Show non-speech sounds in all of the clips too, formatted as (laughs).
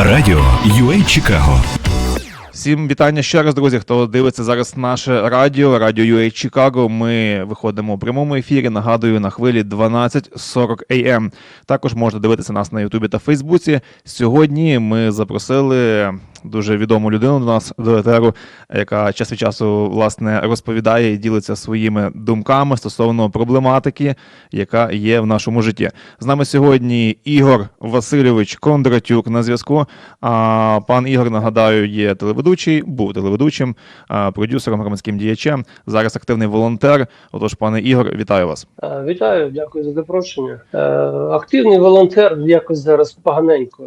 Радіо UA Чикаго Всім вітання ще раз, друзі. Хто дивиться зараз наше радіо, радіо UA Чикаго. Ми виходимо у прямому ефірі. Нагадую, на хвилі 12.40 AM. Також можна дивитися нас на Ютубі та Фейсбуці. Сьогодні ми запросили дуже відому людину до нас до етеру, яка час від часу власне розповідає і ділиться своїми думками стосовно проблематики, яка є в нашому житті. З нами сьогодні Ігор Васильович Кондратюк на зв'язку. А пан Ігор, нагадаю, є телеведучий, був телеведучим, продюсером, громадським діячем. Зараз активний волонтер. Отож, пане Ігор, вітаю вас. Е, Вітаю, дякую за запрошення. Е, Активний волонтер якось зараз поганенько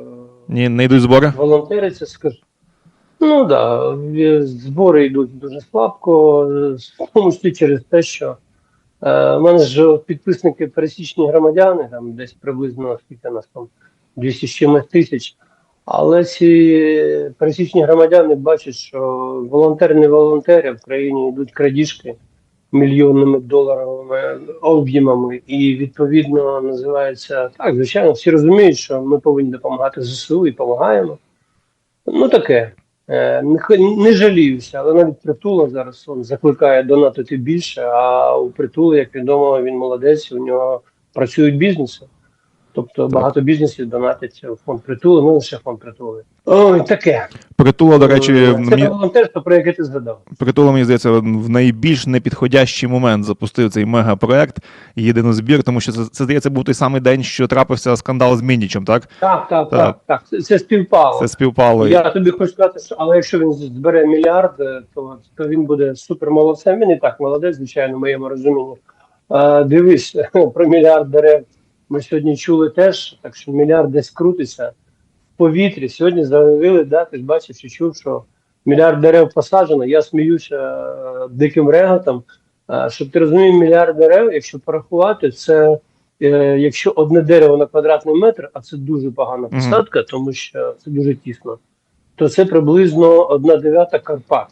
Ні, не йдуть збори. волонтериться, скажу. Ну так, да, збори йдуть дуже слабко, е, в тому числі через те, що е, в мене ж підписники пересічні громадяни, там десь приблизно скільки нас там 200 з чимось тисяч. Але ці пересічні громадяни бачать, що волонтери не волонтери, в країні йдуть крадіжки мільйонними доларовими об'ємами, і відповідно називається так. Звичайно, всі розуміють, що ми повинні допомагати ЗСУ і допомагаємо. Ну таке. Е, Не, не жаліюся, але навіть притула зараз он закликає донатити більше. А у притулу, як відомо, він молодець, у нього працюють бізнеси. Тобто багато бізнесів донатять в фонд притули, ну лише фонд притули. Ой, таке. Притула, до речі, Е, це мені- волонтерство, про яке ти згадав. Притула, мені здається, в найбільш непідходящий момент запустив цей мегапроект єдинозбір, тому що це, це здається був той самий день, що трапився скандал з Міннічем, так? Так, так, Так. так, так. Це, це співпало. Це співпало. Я тобі хочу сказати, що але якщо він збере мільярд, е, то, то він буде супермолодцем. Він і так молодець, звичайно, в моєму розумінні. А, дивись, (laughs) про мільярд дерев ми сьогодні чули теж, так що мільярд десь крутиться в повітрі. Сьогодні заявили, да, ти бачив чи чув, що мільярд дерев посаджено. Я сміюся е, диким реготом. Щоб ти розумів, мільярд дерев, якщо порахувати, це е, якщо одне дерево на квадратний метр, а це дуже погана посадка, тому що це дуже тісно то це приблизно одна дев'ята Карпат.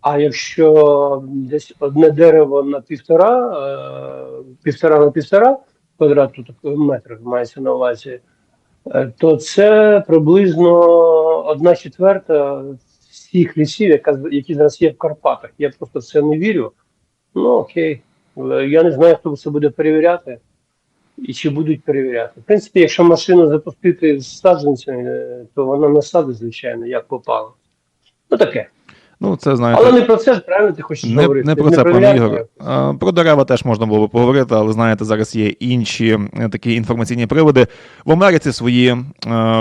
А якщо десь одне дерево на півтора, е, півтора на півтора квадрату метрів мається на увазі, е, то це приблизно одна четверта всіх лісів, які зараз є в Карпатах. Я просто в це не вірю. Ну окей. Я не знаю, хто це буде перевіряти і чи будуть перевіряти. В принципі, якщо машину запустити з саджанцями, е, то вона насадить, звичайно, як попало. Ну таке. Ну, це знаєте. Але не про це ж правильно ти хочеш Не, говорити. не про це, пане Ігор. Про дерева теж можна було би поговорити, але знаєте, зараз є інші е, такі інформаційні приводи. В Америці свої, е,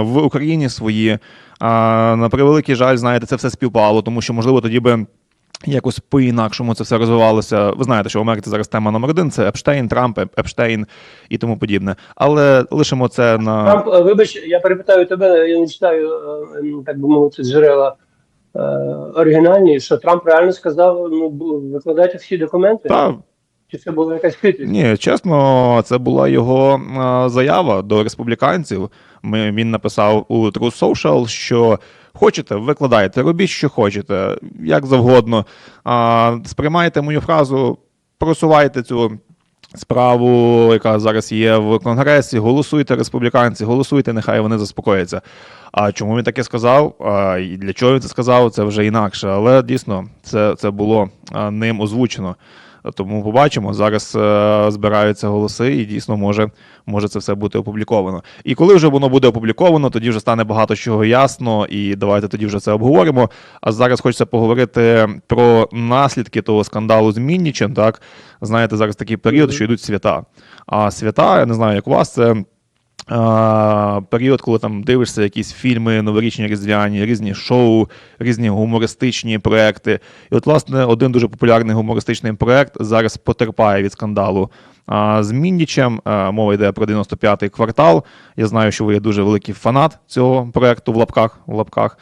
в Україні свої. На превеликий жаль, знаєте, це все співпало, тому що, можливо, тоді би. Якось по-інакшому це все розвивалося. Ви знаєте, що в Америці зараз тема номер один це Епштейн, Трамп, Епштейн і тому подібне. Але лишимо це на Трамп, е, вибач, я перепитаю тебе, я не читаю, так би мовити, джерела оригінальні, що Трамп реально сказав, ну, викладайте всі документи. та Чи це була якась хитрість? Ні, чесно, це була його е, заява до республіканців. Ми, він написав у True Social, що хочете, викладайте, робіть, що хочете, як завгодно. А, сприймайте мою фразу, просувайте цю справу, яка зараз є в Конгресі. Голосуйте, республіканці, голосуйте, нехай вони заспокояться. А чому він таке сказав? А, і для чого він це сказав? Це вже інакше. Але дійсно це, це було ним озвучено. Тому побачимо. Зараз е, збираються голоси, і дійсно може, може це все бути опубліковано. І коли вже воно буде опубліковано, тоді вже стане багато чого ясно, і давайте тоді вже це обговоримо. А зараз хочеться поговорити про наслідки того скандалу з Міннічем. Так знаєте, зараз такий період, що йдуть свята. А свята, я не знаю, як у вас це. Період, коли там дивишся якісь фільми новорічні різдвяні, різні шоу, різні гумористичні проекти. І от, власне, один дуже популярний гумористичний проект зараз потерпає від скандалу з Міннічем. Мова йде про 95-й квартал. Я знаю, що ви є дуже великий фанат цього проекту в лапках. В лапках.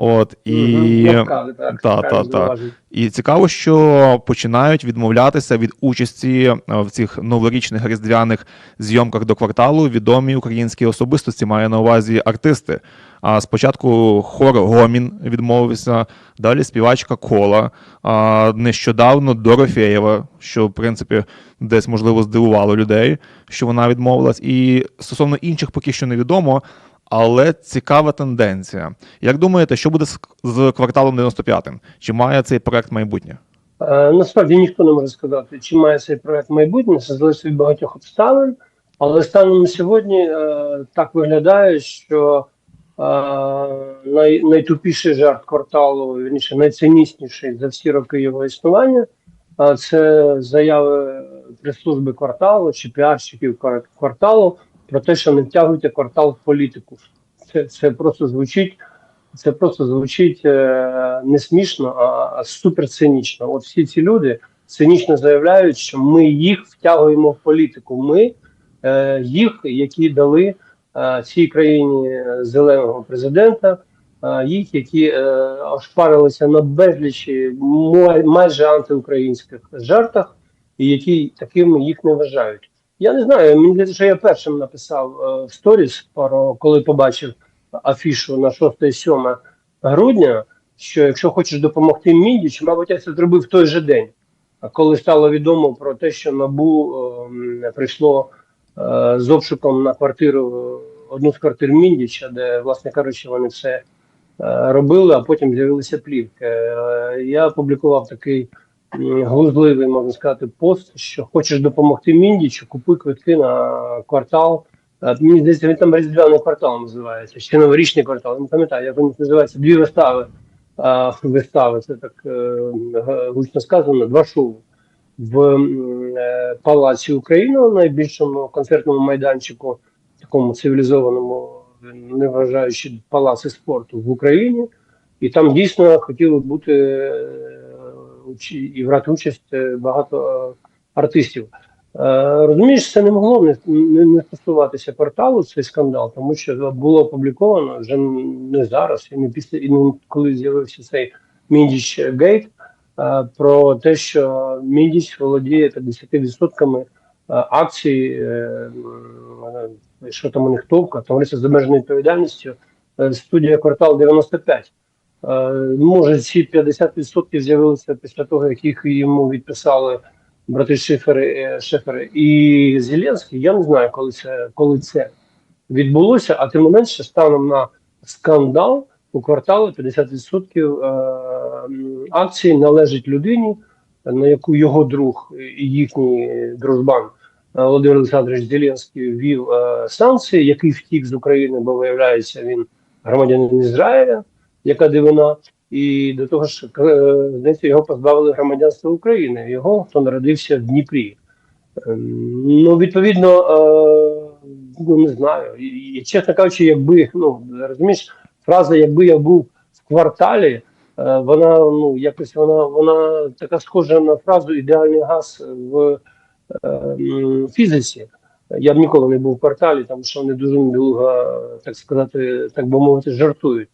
От, і... Лапками, так, та, та, та. І цікаво, що починають відмовлятися від участі е, в цих новорічних різдвяних зйомках до кварталу відомі українські особистості, має на увазі артисти. А спочатку хор Гомін відмовився, далі співачка Кола. А нещодавно Дорофєєва, що в принципі десь можливо здивувало людей, що вона відмовилась. І стосовно інших поки що невідомо. Але цікава тенденція. Як думаєте, що буде з, кварталом 95-м? Чи має цей проект майбутнє? Е, Насправді ніхто не може сказати, чи має цей проект майбутнє, це залежить від багатьох обставин. Але станом на сьогодні е, так виглядає, що е, най, найтупіший жарт кварталу, вірніше, найцинічніший за всі роки його існування, е, це заяви прес-служби кварталу чи піарщиків кварталу про те, що не втягуйте квартал в політику. Це, це просто звучить це просто звучить е, не смішно, а, а супер цинічно. От всі ці люди цинічно заявляють, що ми їх втягуємо в політику. Ми е, їх, які дали е, цій країні зеленого президента, е, їх, які е, ошпарилися на безлічі май- майже антиукраїнських жартах, і які такими їх не вважають. Я не знаю. Мені здається, що я першим написав е, в сторіс, про коли побачив афішу на 6-7 грудня, що якщо хочеш допомогти Мідіч, мабуть, я це зробив в той же день, коли стало відомо про те, що НАБУ ем, прийшло е, з обшуком на квартиру, одну з квартир Міндіча, де, власне кажучи, вони все е, робили, а потім з'явилися плівки. Е, я опублікував такий глузливий, можна сказати, пост, що хочеш допомогти Міндічу, купуй квитки на квартал. Е, Мені здається, він там різдвяний квартал називається, чи новорічний квартал. Не пам'ятаю, як він називається. Дві вистави. А, вистави, це так е, гучно сказано, два шоу в е, Палаці Україна, найбільшому концертному майданчику, такому цивілізованому, не вважаючи палаци спорту в Україні. І там дійсно хотіли бути е, і брати участь е, багато е, артистів. Е, Розумієш, це не могло не, не, не стосуватися порталу, цей скандал, тому що було опубліковано вже не зараз, і не після і не коли з'явився цей Міндіч Гейт про те, що Міндіч володіє 50% акцій, що там у них товка, товариство з обмеженою відповідальністю, студія квартал 95. Е, Може, ці 50% з'явилися після того, як їх йому відписали брати Шифери, е, Шефери і Зеленський. Я не знаю, коли це, коли це відбулося, а тим не менше, станом на скандал у кварталу 50% е, акцій належить людині, на яку його друг і їхній дружбан Володимир Олександрович Зеленський ввів санкції, який втік з України, бо виявляється, він громадянин Ізраїля, яка дивина. І до того ж, е, здається, його позбавили громадянства України. Його хто народився в Дніпрі. Ем, Ну, відповідно, е, ну не знаю. І, чесно кажучи, якби ну розумієш, фраза якби я був в кварталі, е, вона ну якось вона вона така схожа на фразу ідеальний газ в е, фізиці. Я б ніколи не був в кварталі, тому що вони дуже недовго, так сказати, так би мовити, жартують.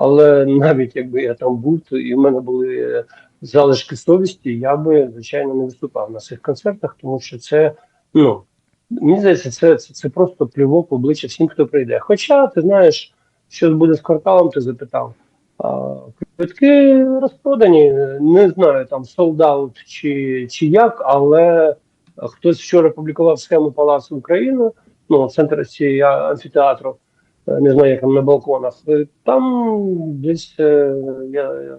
Але навіть якби я там був, то і в мене були залишки совісті, я би звичайно не виступав на цих концертах, тому що це ну мені здається, це, це, це просто плювок в обличчя всім, хто прийде. Хоча ти знаєш, що буде з кварталом, ти запитав. А, квитки розпродані, не знаю там солдат чи, чи як, але хтось вчора публікував схему Палацу України, ну центр цієї амфітеатру. Е, Не знаю, як там на балконах. Е, Там десь е, я,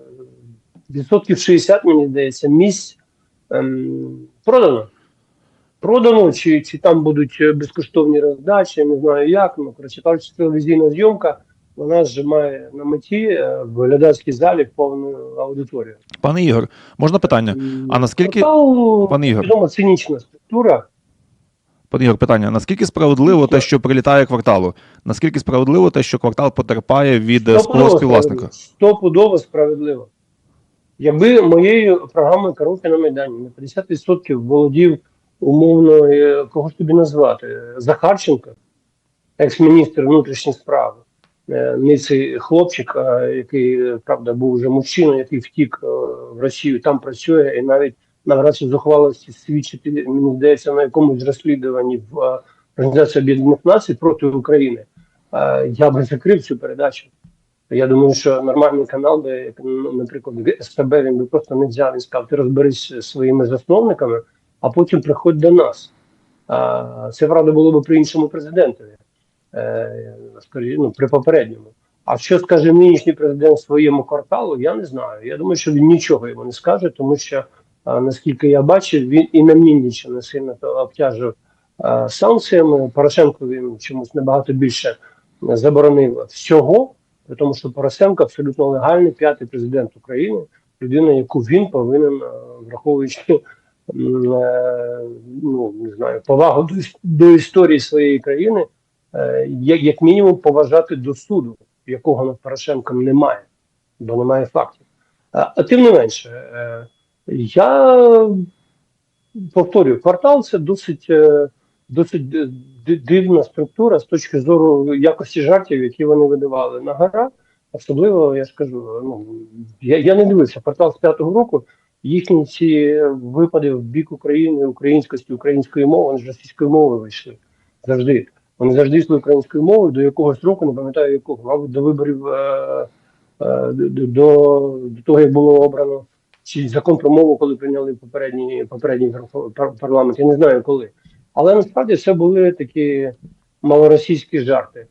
відсотків 60, мені здається, місць ем, продано. Продано, чи, чи там будуть безкоштовні роздачі, не знаю як. Ну, коротше кажучи, телевізійна зйомка, вона ж має на меті в глядацькій залі повну аудиторію. Пане Ігор, можна питання? А наскільки- Квартал, Пане Ігор. відомо цинічна структура. Пане Ігор, питання: наскільки справедливо те, що прилітає кварталу? Наскільки справедливо те, що квартал потерпає від е, Стопудово співвласника? справедливо. Стопудово справедливо. Якби моєю програмою «Коробки на Майдані на 50% володів умовно, е, кого ж тобі назвати? Захарченко, екс-міністр внутрішніх справ, е, не цей хлопчик, який, правда, був вже мужчиною, який втік в Росію, там працює і навіть набрався зухвалості свідчити, мені здається, на якомусь розслідуванні в е, Організації Об'єднаних Націй проти України. Е, Я би закрив цю передачу. Я думаю, що нормальний канал, би, ну, наприклад, СТБ, він би просто не взяв і сказав, ти розберись зі своїми засновниками, а потім приходь до нас. Це правда було б при іншому президентові. е, ну, при попередньому. А що скаже нинішній президент своєму кварталу, я не знаю. Я думаю, що він нічого йому не скаже, тому що, наскільки я бачив, він і на Міндіча не сильно обтяжив санкціями. Порошенко він чомусь набагато більше заборонив всього, при тому, що Порошенко абсолютно легальний п'ятий президент України, людина, яку він повинен, враховуючи е, ну не знаю, повагу до, до історії своєї країни, е, як, як мінімум поважати до суду, якого над Порошенком немає, бо немає фактів. А, а тим не менше, е, я повторюю, квартал це досить, е, досить дивна структура з точки зору якості жартів, які вони видавали на гора. Особливо, я ж кажу, ну я, я не дивився квартал з п'ятого року. Їхні ці випади в бік України, українськості, української мови, вони ж російської мови вийшли завжди. Вони завжди йшли українською мовою до якогось року, не пам'ятаю якого, мабуть, до виборів е, е, до, до того, як було обрано чи закон про мову, коли прийняли попередній попередній пар- пар- парламент. Я не знаю коли. Але насправді це були такі малоросійські жарти.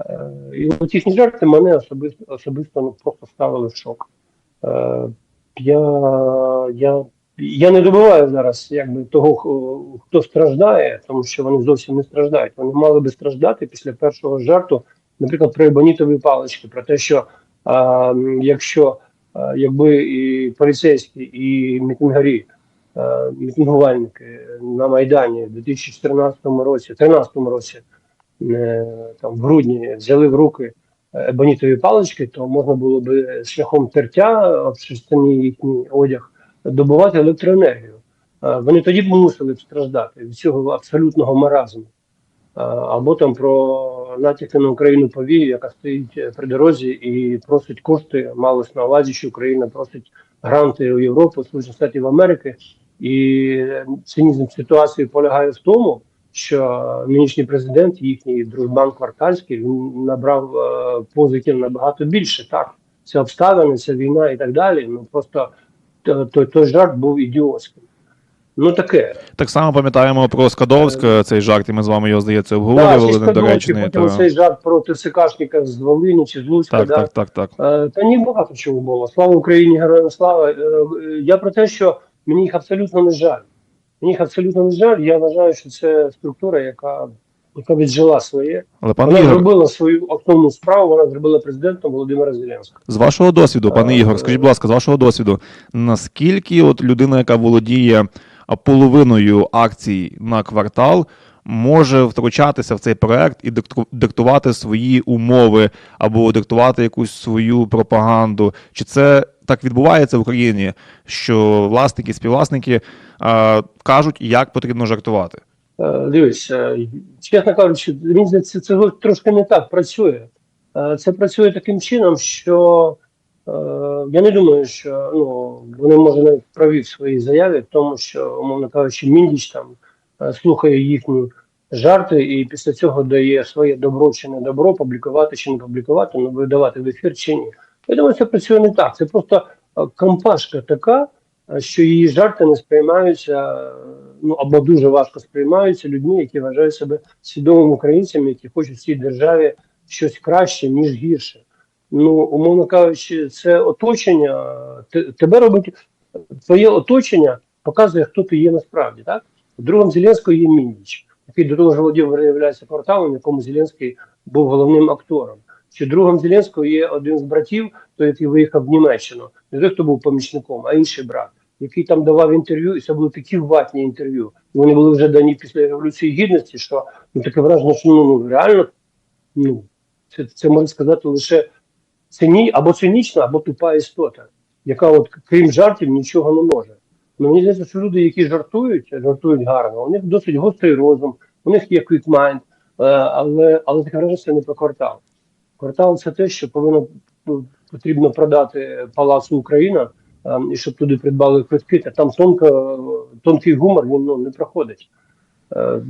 Е, і їхні жарти мене особисто особисто ну, просто ставили в шок. Е, я, я, я не добиваю зараз якби, того, хто- страждає, тому що вони зовсім не страждають. Вони мали би страждати після першого жарту, наприклад, про ебонітові палички, про те, що а, якщо якби і поліцейські, і мітингарі, мітингувальники на Майдані в 2014 році, 2013 році, е, там в грудні взяли в руки ебонітові палички, то можна було би шляхом тертя обшерстяний їхній одяг добувати електроенергію. Е, Вони тоді б мусили б страждати від цього абсолютного маразму. Е, Або там про натяки на Україну повію, яка стоїть е, при дорозі і просить кошти, малось на увазі, що Україна просить гранти у Європу, Сполучених Штатів Америки. І е, цинізм ситуації полягає в тому, що нинішній президент, їхній дружбан Квартальський, він набрав е, позиків набагато більше. Так, це обставини, це війна і так далі. Ну просто той, той, той жарт був ідіотським. Ну таке. Так само пам'ятаємо про Скадовська, цей жарт, і ми з вами його, здається, обговорювали ще недоречний. потім та- цей жарт про ТСКшника з Волині чи з Луцька. Так, да. так, так, так. Е, Та ні, багато чого було. Слава Україні, героям слава. Е, е, Я про те, що мені їх абсолютно не жаль. Мені їх абсолютно не жаль. Я вважаю, що це структура, яка, яка віджила своє. Але пан Вона Ігор, зробила свою основну справу, вона зробила президентом Володимира Зеленського. з вашого досвіду, пане Е, Ігор, скажіть, будь ласка, з вашого досвіду, наскільки от людина, яка володіє половиною акцій на квартал, може втручатися в цей проект і дикту- диктувати свої умови або диктувати якусь свою пропаганду? Чи це так відбувається в Україні, що власники, співвласники а, кажуть, як потрібно жартувати? Е, Дивись, е, чесно кажучи, мені здається, це трошки не так працює. Е, Це працює таким чином, що я не думаю, що ну, вони може навіть праві в своїй заяві, тому, що, умовно кажучи, Міндіч там е, слухає їхні жарти і після цього дає своє добро чи не добро, публікувати чи не публікувати, ну видавати в ефір чи ні. Я думаю, це працює не так. Це просто е, компашка така, е, що її жарти не сприймаються, е, ну або дуже важко сприймаються людьми, які вважають себе свідомими українцями, які хочуть в цій державі щось краще, ніж гірше. Ну, умовно кажучи, це оточення, тебе робить твоє оточення, показує, хто ти є насправді. Так? Другом Зеленського є Міндіч, який до того ж володів виявляється кварталом, в якому Зеленський був головним актором. Чи другом Зеленського є один з братів, той, який виїхав в Німеччину, не той, хто був помічником, а інший брат, який там давав інтерв'ю, і це були такі ватні інтерв'ю. Вони були вже дані після Революції Гідності, що ну, таке враження, що ну, ну реально ну, це, це можна сказати лише цині, або цинічна, або тупа істота, яка, от, крім жартів, нічого не може. Ну, мені здається, що люди, які жартують, жартують гарно, у них досить гострий розум, у них є mind, е, але, але таке враження це не про квартал. Квартал це те, що повинно ну, потрібно продати палацу Україна, е, і щоб туди придбали квитки, та там тонко, тонкий гумор він ну, не проходить. Е,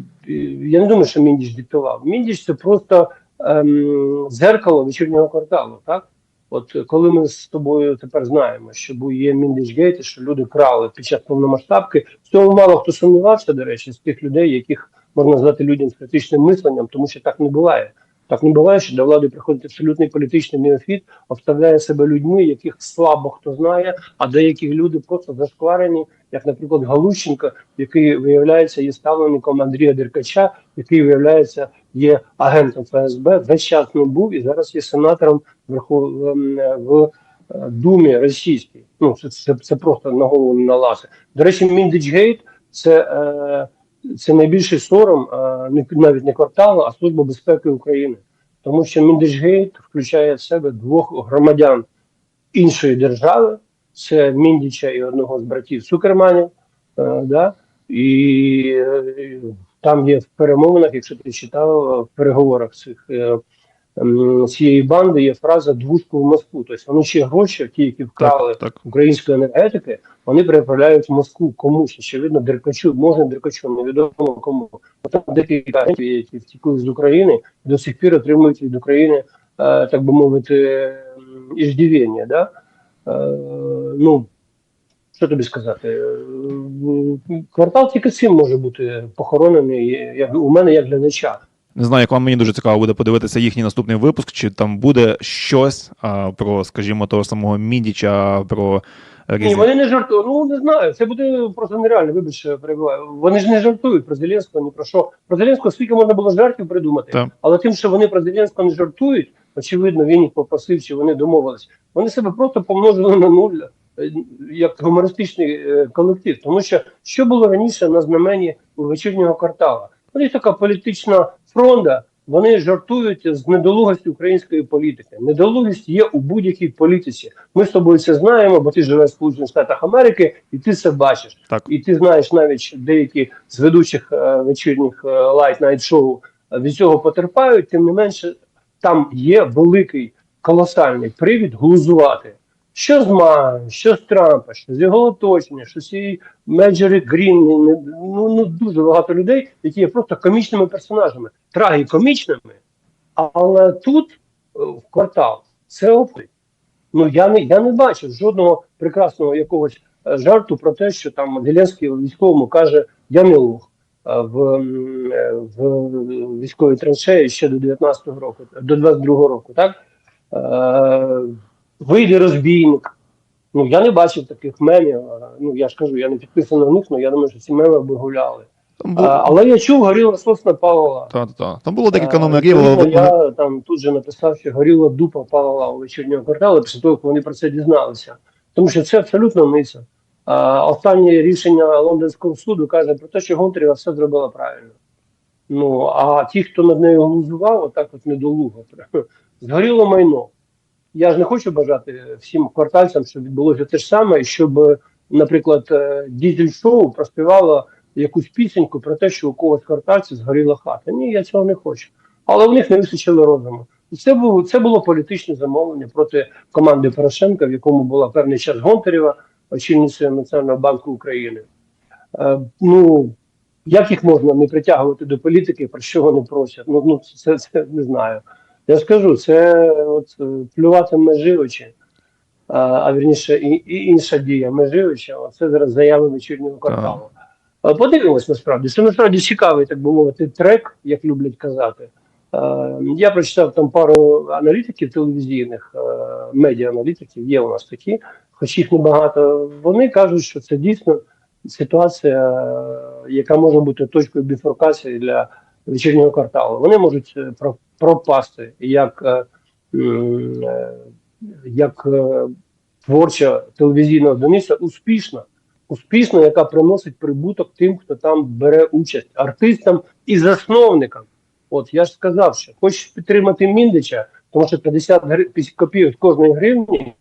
я не думаю, що Міндіч диктував. Міндіч це просто ем, зеркало вечірнього кварталу. Так? От коли ми з тобою тепер знаємо, що бу- є Міндічгейт, що люди крали під час повномасштабки, в цьому мало хто сумнівався, до речі, з тих людей, яких можна назвати людям з критичним мисленням, тому що так не буває. Так не буває, що до влади приходить абсолютний політичний неофіт, обставляє себе людьми, яких слабо хто знає, а деякі люди просто зашкварені, як, наприклад, Галущенко, який виявляється є ставленником Андрія Деркача, який виявляється є агентом ФСБ, весь час не був і зараз є сенатором Верхов... ем, в е, Думі російській. Ну це, це, це просто на голову не налазе. До речі, Міндичгейт це. Е, це найбільший сором не- навіть не кварталу, а Служба безпеки України. Тому що Міндичгейт включає в себе двох громадян іншої держави, це Міндіча і одного з братів Сукерманів. Да? І е, там є в перемовинах, якщо ти читав в переговорах цих е, цієї банди, є фраза двушку в Москву. Тобто вони ще гроші, ті, які вкрали Так, так. української енергетики, вони переправляють в Москву комусь, очевидно, Деркачу, може Деркачу, невідомо кому. Бо Там декілька агентів, які втекли з України, до сих пір отримують від України, е, так би мовити, іждівення. Да? Е, ну, що тобі сказати? Е, Квартал тільки цим може бути похоронений як у мене як глядача. Не знаю, як вам мені дуже цікаво буде подивитися їхній наступний випуск, чи там буде щось а, про, скажімо, того самого Мідіча, про Ні, вони не жартують. Ну не знаю. Це буде просто нереально. Вибач, що я перебиваю. Вони ж не жартують про Зеленського, ні про що. Про Зеленського скільки можна було жартів придумати. Так. Але тим, що вони про Зеленського не жартують, очевидно, він їх попросив, чи вони домовились. Вони себе просто помножили на нуль е, як гумористичний е, колектив. Тому що що було раніше на знамені у вечірнього квартала? Них така політична фронта. Вони жартують з недолугості української політики. Недолугість є у будь-якій політиці. Ми з тобою це знаємо, бо ти живеш в Сполучених Штатах Америки, і ти це бачиш. Так. І ти знаєш навіть деякі з ведучих е, вечірніх е, лайт найт шоу від цього потерпають. Тим не менше, там є великий колосальний привід глузувати. Що з Маю, що з Трампа, що з його оточення, що з цієї Меджери Грін, ну, ну дуже багато людей, які є просто комічними персонажами, трагікомічними, але тут е, в квартал це опит. Ну я не я не бачив жодного прекрасного якогось е, жарту про те, що там Зеленський військовому каже: Я не лох е, в, е, в військовій траншеї ще до 19-го року, до 22-го року, так? Вийде розбійник. Ну я не бачив таких мемів. Ну я ж кажу, я не підписаний на них, але я думаю, що ці меми би гуляли. Е, було, але я чув, горіла сосна Павла. та, та, та. там було декілька номерів, але я там тут же написав, що горіла дупа Павла у вечірнього кварталу після того, як вони про це дізналися. Тому що це абсолютно ниця. А, останнє рішення лондонського суду каже про те, що Гонтарєва все зробила правильно. Ну а ті, хто над нею глузував, отак от недолуго, (laughs) згоріло майно. Я ж не хочу бажати всім квартальцям, щоб відбулося те ж саме, щоб, наприклад, е, дізель-шоу проспівало якусь пісеньку про те, що у когось квартальці згоріла хата. Ні, я цього не хочу. Але в них не вистачило розуму. Це було це було політичне замовлення проти команди Порошенка, в якому була певний час Гонтарєва, очільницею Національного банку України. Е, ну як їх можна не притягувати до політики, про що вони просять? Ну, ну це, це не знаю. Я скажу, це от е, плювати меживичі, а, а вірніше, і, і інша дія меживича, це зараз заяви вечірнього кварталу. Подивимось насправді. Це насправді цікавий, так би мовити, трек, як люблять казати. Я прочитав там пару аналітиків телевізійних, медіа-аналітиків, є у нас такі, хоч їх небагато. Вони кажуть, що це дійсно ситуація, яка може бути точкою біфуркації для вечірнього кварталу. Вони можуть е, про- пропасти як, е, е, як творча телевізійна одиниця успішна, успішна, яка приносить прибуток тим, хто там бере участь, артистам і засновникам. От я ж сказав, що хочеш підтримати Міндича, тому що 50 гри- копійок кожної гривні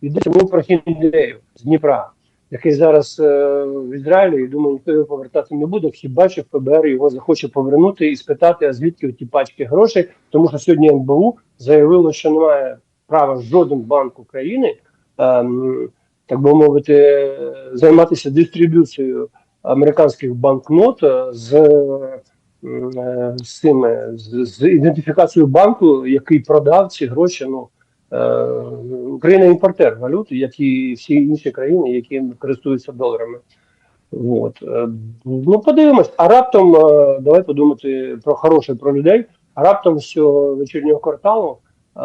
йде цьому прохіндею з Дніпра, який зараз е, в Ізраїлі, і думаю, ніхто його повертати не буде. Хіба що ФБР його захоче повернути і спитати, а звідки ті пачки грошей, тому що сьогодні НБУ заявило, що немає права жоден банк України, ем, так би мовити, е, займатися дистриб'юцією американських банкнот е, з, е, з цими з, з ідентифікацією банку, який продав ці гроші. Ну е, Україна імпортер валюти, як і всі інші країни, які користуються доларами. От. е, Ну, подивимось. А раптом е, давай подумати про хороше про людей. А раптом з вечірнього кварталу е,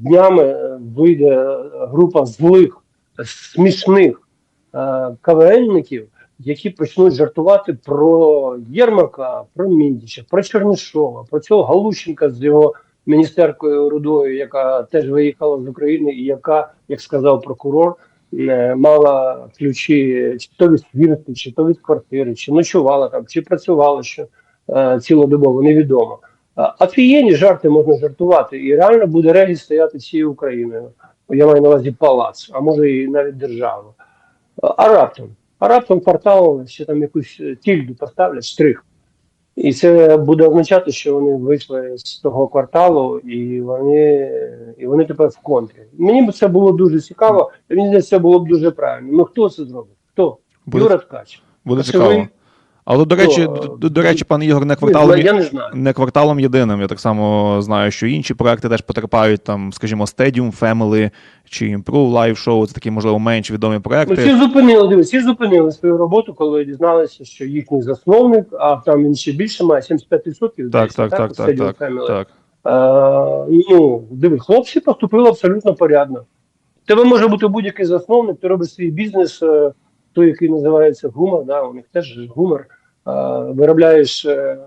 днями вийде група злих, смішних е, КВНників, які почнуть жартувати про Єрмака, про Міндіча, про Чернишова, про цього Галущенка з його міністеркою рудою, яка теж виїхала з України, і яка, як сказав прокурор, е, мала ключі чи то від свірки, чи то від квартири, чи ночувала там, чи працювала що е, цілодобово, невідомо. А Офігенні жарти можна жартувати, і реально буде регіс стояти всією Україною. Я маю на увазі палац, а може і навіть державу. А раптом, а раптом квартал ще там якусь е, тільду поставлять, штрих. І це буде означати, що вони вийшли з того кварталу, і вони, і вони тепер в контрі. Мені б це було дуже цікаво, мені здається, це було б дуже правильно. Ну хто це зробить? Хто? Буде- Юра Ткач. Буде А ви? цікаво. Але до речі, Хто? до, до речі, пан Ігор, не кварталом, я не знаю. не кварталом єдиним. Я так само знаю, що інші проекти теж потерпають, там, скажімо, Stadium Family чи Improve Live Show, це такі, можливо, менш відомі Ну, проекти. всі зупинили, дивись, всі зупинили свою роботу, коли дізналися, що їхній засновник, а там він ще більше має 75%. Так, десь, так, так, так, Stadium так, Family. так. Е, ну, диви, хлопці поступили абсолютно порядно. Тебе може бути будь-який засновник, ти робиш свій бізнес, е, той, який називається гумор, да, у них теж гумор. Виробляєш е,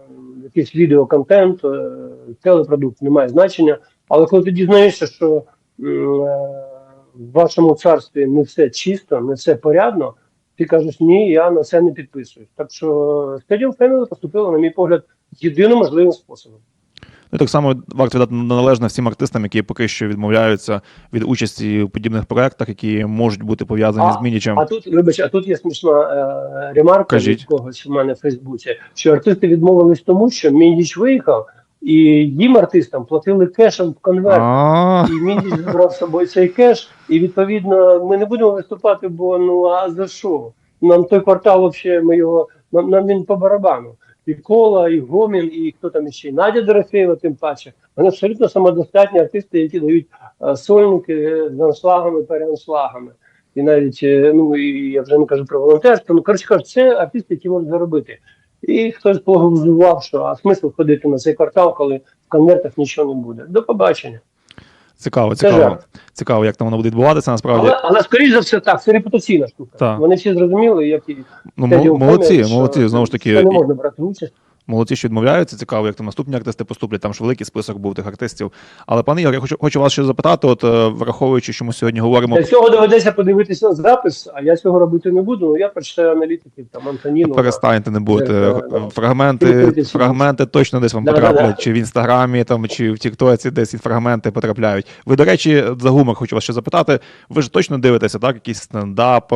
якийсь відеоконтент, е, телепродукт, не має значення. Але коли ти дізнаєшся, що е, в вашому царстві не все чисто, не все порядно, ти кажеш, ні, я на це не підписуюсь. Так що Stadium Family поступило, на мій погляд, єдиним можливим способом. Ну, і так само варто віддати належне всім артистам, які поки що відмовляються від участі у подібних проектах, які можуть бути пов'язані з Мінічем. А тут, вибач, а тут є смішна е, ремарка Кажіть. від когось у мене в Фейсбуці, що артисти відмовились тому, що Міндіч виїхав, і їм артистам платили кешем в конверт. А, І Міндіч забрав з собою цей кеш, і відповідно ми не будемо виступати, бо ну а за що? Нам той квартал взагалі, ми його нам, нам він по барабану. І Кола, і Гомін, і хто там ще, і Надя Дорофеєва, тим паче. Вони абсолютно самодостатні артисти, які дають е, сольники е, з аншлагами, переаншлагами. І навіть, е, ну і я вже не кажу про волонтерство. Ну, коротше кажучи, це артисти, які можуть заробити. І хтось поглузував, що а смисл ходити на цей квартал, коли в конвертах нічого не буде. До побачення. Цікаво, цікаво. Це Цікаво, як там воно буде відбуватися, насправді. Але, але скоріш за все, так, це репутаційна штука. Так. Вони всі зрозуміли, як і Ну, молодці, молодці, знову ж таки. це не можна брати участь. Молодці, що відмовляються, цікаво, як там наступні артисти поступлять. Там ж великий список був тих артистів. Але пане Ігор, я хочу, хочу вас ще запитати, от е, враховуючи, що ми сьогодні говоримо. Для цього доведеться подивитися запис, а я цього робити не буду. Ну я прочитаю аналітиків там Антоніну. Перестаньте не бути. Е, е, Фрагменти, фрагменти точно десь вам потраплять, чи в інстаграмі, там, чи в Тіктоці, десь і фрагменти потрапляють. Ви, до речі, за гумор хочу вас ще запитати. Ви ж точно дивитеся, так? Якийсь стендап,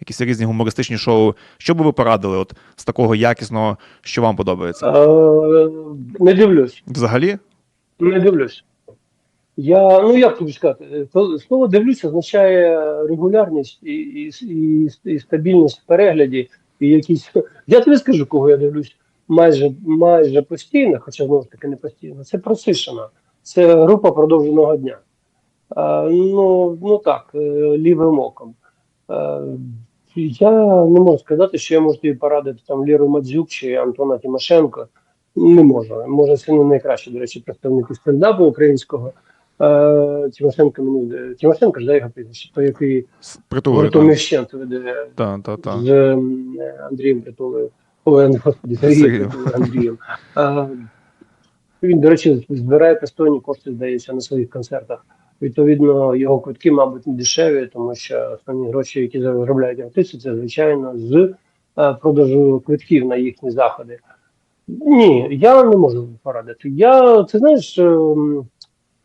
якісь різні гумористичні шоу. Що би ви порадили от з такого якісного, що вам подобається? Е, не дивлюсь. Взагалі? Не дивлюсь. Я, ну як тобі сказати, слово дивлюсь означає регулярність і, і, і, і стабільність в перегляді, і якісь. Я тобі скажу, кого я дивлюсь майже майже постійно, хоча знову ж таки не постійно. Це просишена. Це група продовженого дня. Е, ну, ну так, е, лівим оком. Е, я не можу сказати, що я можу тобі порадити там Ліру Мадзюк чи Антона Тимошенко. Не можу. Може, це не найкращі, до речі, представники стендапу українського. Е, Тимошенко мені Тимошенко ж да, його прізвище, той, який Міщент веде так, так. так. з Андрієм Притулою. Ой, господи, Сергієм Сергієм. Андрієм. Е, він, до речі, збирає пристойні кошти, здається, на своїх концертах. Відповідно, його квитки, мабуть, не дешеві, тому що основні гроші, які заробляють артисти, це звичайно з е, продажу квитків на їхні заходи. Ні, я не можу порадити. Я, ти знаєш, ем,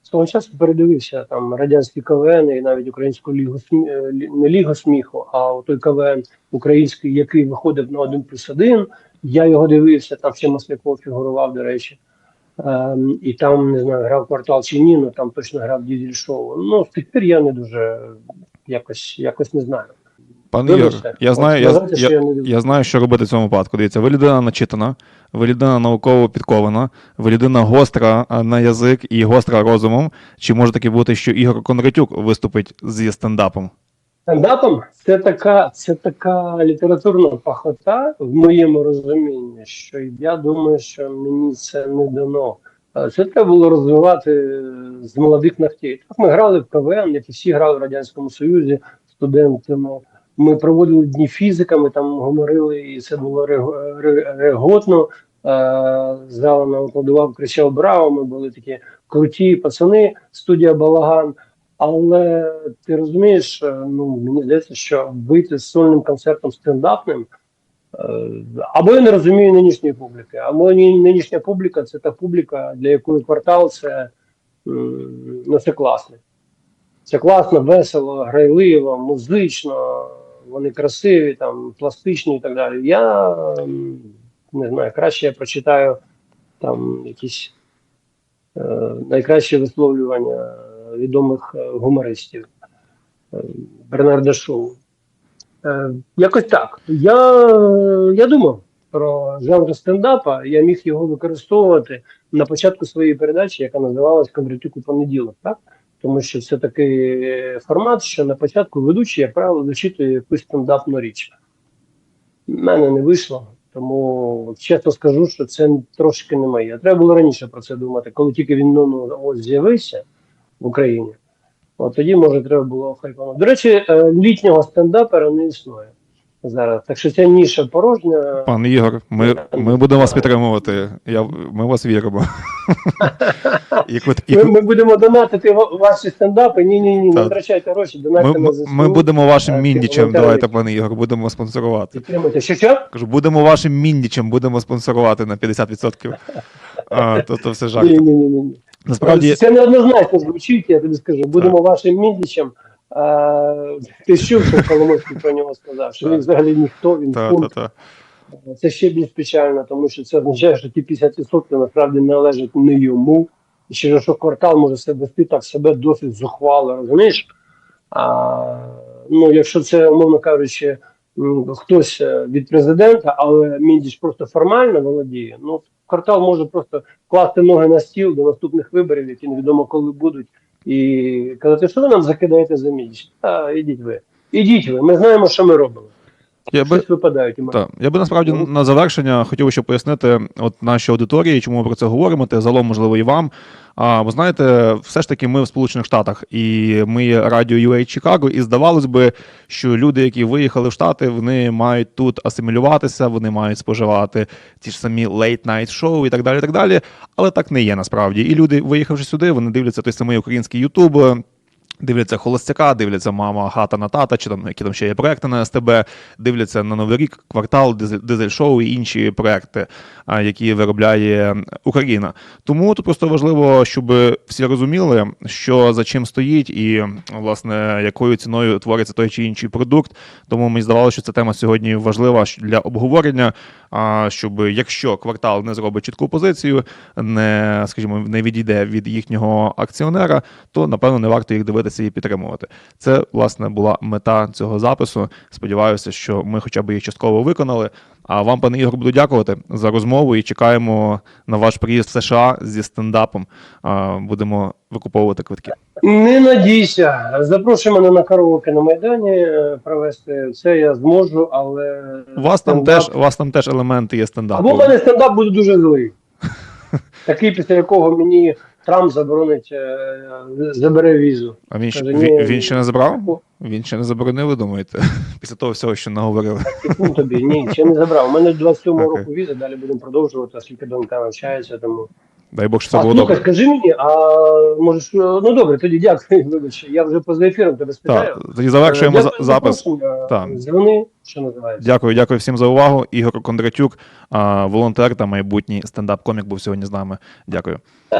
свого часу передивився там радянські КВН і навіть українську лігу е, не лігу сміху, а той КВН український, який виходив на один плюс один. Я його дивився, там ще Масляков фігурував, до речі. Ем, і там, не знаю, грав квартал чи ні, ну там точно грав дізель шоу. Ну, з тих пір я не дуже якось, якось не знаю. Пане Вибачте. я знаю, я, сказати, я, я я знаю, що робити в цьому випадку. Дивіться, ви людина начитана, ви людина науково підкована, ви людина гостра на язик і гостра розумом. Чи може таки бути, що Ігор Кондратюк виступить зі стендапом? Стендапом це така, це така літературна пахота в моєму розумінні, що я думаю, що мені це не дано Е, Це треба було розвивати е, з молодих ногтей. Так ми грали в КВН, як і всі грали в Радянському Союзі студентами. Ми проводили дні фізика, ми там говорили, і це було рег- ре- реготно. Е, Зала нам аплодував, кричав Браво! Ми були такі круті пацани, студія Балаган. Але ти розумієш, е, ну мені здається, що вийти з сольним концертом стендапним. е, Або я не розумію нинішньої публіки, або нинішня публіка це та публіка, для якої квартал це, ну, це класно. Це класно, весело, грайливо, музично, вони красиві, там, пластичні і так далі. Я не знаю, краще я прочитаю там якісь е, найкращі висловлювання відомих е, гумористів е, Бернарда Шоу. Е, якось так. Я, я думав про жанр стендапа, я міг його використовувати на початку своєї передачі, яка називалась Кондратюк у понеділок, так? Тому що це такий формат, що на початку ведучий, як правило, зачитує якусь стендапну річ. У мене не вийшло, тому чесно скажу, що це трошки не моє. Треба було раніше про це думати, коли тільки він ну, ну, ось з'явився в Україні. От тоді, може, треба було хайпанути. До речі, е, літнього стендапера не існує зараз. Так що ця ніша порожня. Пан Ігор, ми, ми будемо вас підтримувати. Я, ми вас віримо. І Ми, ми будемо донатити ва- ваші стендапи. Ні, ні, ні, не втрачайте гроші, донатьте ми, на ЗСУ. ми будемо вашим волонтери. Давайте, пане Ігор, будемо спонсорувати. Що що? Кажу, будемо вашим міннічем, будемо спонсорувати на 50%. А, то, то все жарт. ні, ні, ні, ні. Насправді, Це неоднозначно звучить, я тобі скажу. Будемо вашим міндічем. А, ти що Коломойський про нього сказав, що він взагалі ніхто, він та, та, фунт. та. Це ще більш печально, тому що це означає, що ті 50% насправді належать не йому. І через що квартал може себе вести так себе досить зухвало, розумієш? А, ну, якщо це, умовно кажучи, хтось е, від президента, але Міндіч просто формально володіє, ну, квартал може просто класти ноги на стіл до наступних виборів, які невідомо коли будуть, і казати, що ви нам закидаєте за місяць. Та ідіть ви. Ідіть ви, ми знаємо, що ми робимо. Я би, Щось випадають. у. Так, я би насправді Ну. на завершення хотів ще пояснити от нашій аудиторії, чому ми про це говоримо, та загалом, можливо, і вам. А ви знаєте, все ж таки ми в Сполучених Штатах, і ми є радіо UA Чикаго, і здавалось би, що люди, які виїхали в Штати, вони мають тут асимілюватися, вони мають споживати ті ж самі late-night шоу і так далі. і так далі. Але так не є насправді. І люди, виїхавши сюди, вони дивляться той самий український Ютуб. Дивляться холостяка, дивляться мама хата на тата, чи там які там ще є проекти на СТБ, дивляться на Новий рік, квартал, дизель, дизель шоу і інші проекти, які виробляє Україна. Тому тут просто важливо, щоб всі розуміли, що за чим стоїть, і власне якою ціною твориться той чи інший продукт. Тому мені здавалося, що ця тема сьогодні важлива для обговорення. А щоб якщо квартал не зробить чітку позицію, не скажімо, не відійде від їхнього акціонера, то напевно не варто їх дивитися і підтримувати. Це власне була мета цього запису. Сподіваюся, що ми хоча б її частково виконали. А вам, пане Ігор, буду дякувати за розмову і чекаємо на ваш приїзд в США зі стендапом. Будемо викуповувати квитки. Не надійся. Запрошуй мене на караоке на Майдані е, провести. Це я зможу, але. У вас там теж у вас там теж елементи є стендапу. Або в мене стендап буде дуже злий. (laughs) Такий, після якого мені Трамп заборонить, е, забере візу. А він, Каже, він, він ще не забрав? Він ще не заборонив, ви думаєте? (laughs) Після того всього, що наговорили. Ну тобі, ні, ще не забрав. У мене 27 Окей. року віза, далі будемо продовжувати, оскільки донька навчається. Тому Дай Бог, що це а було слухай, добре. скажи мені, а можеш, ну добре, тоді дякую. (laughs) Вибач, я вже поза ефіром тебе спитаю. Так, тоді завершуємо Е, дякую запис. запрошення. Так. Дзвони, що називається. Дякую, дякую всім за увагу. Ігор Кондратюк, волонтер та майбутній стендап-комік був сьогодні з нами. Дякую. (laughs)